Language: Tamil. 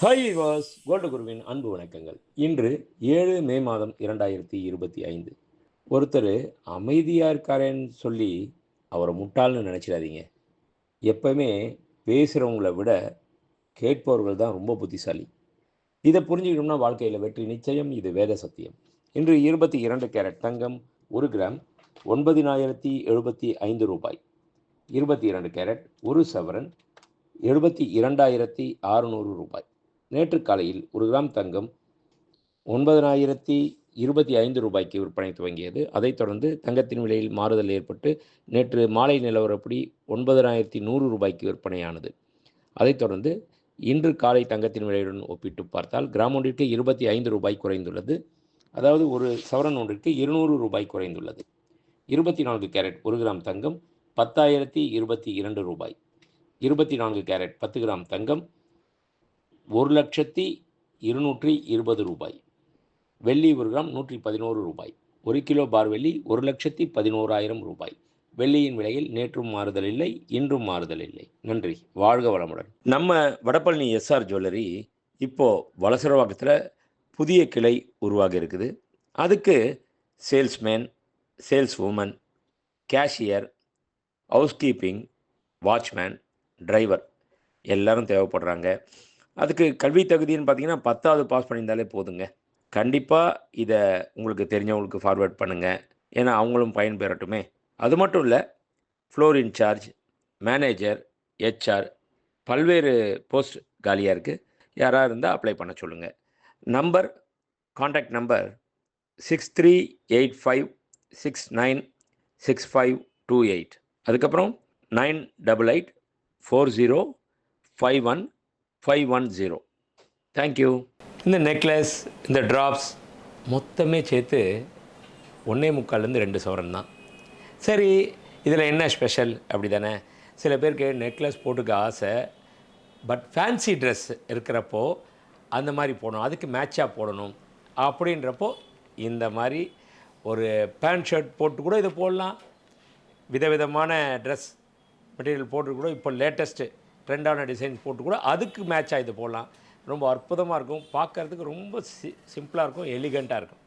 ஹாய் வாஸ் கோல்டு குருவின் அன்பு வணக்கங்கள். இன்று ஏழு மே மாதம் இரண்டாயிரத்தி இருபத்தி ஐந்து. ஒருத்தர் அமைதியாக இருக்காரேன்னு சொல்லி அவரை முட்டாள்னு நினச்சிடாதீங்க. எப்பவுமே பேசுகிறவங்கள விட கேட்பவர்கள் தான் ரொம்ப புத்திசாலி. இதை புரிஞ்சுக்கணும்னா வாழ்க்கையில் வெற்றி நிச்சயம் இது வேத சத்தியம். இன்று இருபத்தி இரண்டு கேரட் தங்கம் ஒரு கிராம் ஒன்பதினாயிரத்தி எழுபத்தி ஐந்து ரூபாய். இருபத்தி இரண்டு கேரட் ஒரு சவரன் எழுபத்தி இரண்டாயிரத்தி அறுநூறு ரூபாய். நேற்று காலையில் ஒரு கிராம் தங்கம் ஒன்பதனாயிரத்தி இருபத்தி ஐந்து ரூபாய்க்கு விற்பனை துவங்கியது. அதைத் தொடர்ந்து தங்கத்தின் விலையில் மாறுதல் ஏற்பட்டு நேற்று மாலை நிலவரப்படி ஒன்பதனாயிரத்தி நூறு ரூபாய்க்கு விற்பனையானது. அதைத் தொடர்ந்து இன்று காலை தங்கத்தின் விலையுடன் ஒப்பிட்டு பார்த்தால் கிராம் ஒன்றிற்கு இருபத்தி ஐந்து ரூபாய் குறைந்துள்ளது. அதாவது ஒரு சவரன் ஒன்றிற்கு இருநூறு ரூபாய் குறைந்துள்ளது. இருபத்தி நான்கு கேரட் ஒரு கிராம் தங்கம் பத்தாயிரத்தி இருபத்தி இரண்டு ரூபாய். இருபத்தி நான்கு கேரட் பத்து கிராம் தங்கம் ஒரு லட்சத்தி இருநூற்றி இருபது ரூபாய். வெள்ளி ஒரு கிராம் நூற்றி பதினோரு ரூபாய். ஒரு கிலோ பார் வெள்ளி ஒரு லட்சத்தி பதினோராயிரம் ரூபாய். வெள்ளியின் விலையில் நேற்றும் மாறுதல் இல்லை இன்றும் மாறுதல் இல்லை. நன்றி. வாழ்க வளமுடன். நம்ம வடபழனி எஸ்ஆர் ஜுவல்லரி இப்போது வலசரவாக்கத்தில் புதிய கிளை உருவாக இருக்குது. அதுக்கு salesman sales woman cashier housekeeping watchman driver எல்லாரும் தேவைப்படுறாங்க. அதுக்கு கல்வி தகுதின்னு பார்த்தீங்கன்னா பத்தாவது பாஸ் பண்ணியிருந்தாலே போதுங்க. கண்டிப்பாக இதை உங்களுக்கு தெரிஞ்சவங்களுக்கு ஃபார்வேர்ட் பண்ணுங்கள் ஏன்னா அவங்களும் பயன்பெறட்டுமே. அது மட்டும் இல்லை ஃப்ளோர் இன்சார்ஜ் மேனேஜர் ஹெச்ஆர் பல்வேறு போஸ்ட் காலியாக இருக்குது யாராக இருந்தால் அப்ளை பண்ண சொல்லுங்கள் number contact number six three eight five six nine six five two eight அதுக்கப்புறம் nine double eight four zero five one five one zero thank you இந்த நெக்லஸ் இந்த ட்ராப்ஸ் மொத்தமே சேர்த்து ஒன்றே முக்கால்லேருந்து ரெண்டு சவரன் தான். சரி இதில் என்ன ஸ்பெஷல் அப்படி தானே சில பேருக்கு நெக்லஸ் போட்டுக்க ஆசை பட் ஃபேன்சி ட்ரெஸ் இருக்கிறப்போ அந்த மாதிரி போடணும் அதுக்கு மேட்சாக போடணும் அப்படின்றப்போ இந்த மாதிரி ஒரு பேண்ட் ஷர்ட் போட்டு கூட இதை போடலாம். விதவிதமான ட்ரெஸ் மெட்டீரியல் போட்டு கூட இப்போ லேட்டஸ்ட்டு ட்ரெண்டான டிசைன் போட்டு கூட அதுக்கு மேட்சாக இது போடலாம். ரொம்ப அற்புதமாக இருக்கும். பார்க்கறதுக்கு ரொம்ப சி சிம்பிளாக இருக்கும் எலிகண்ட்டாக இருக்கும்.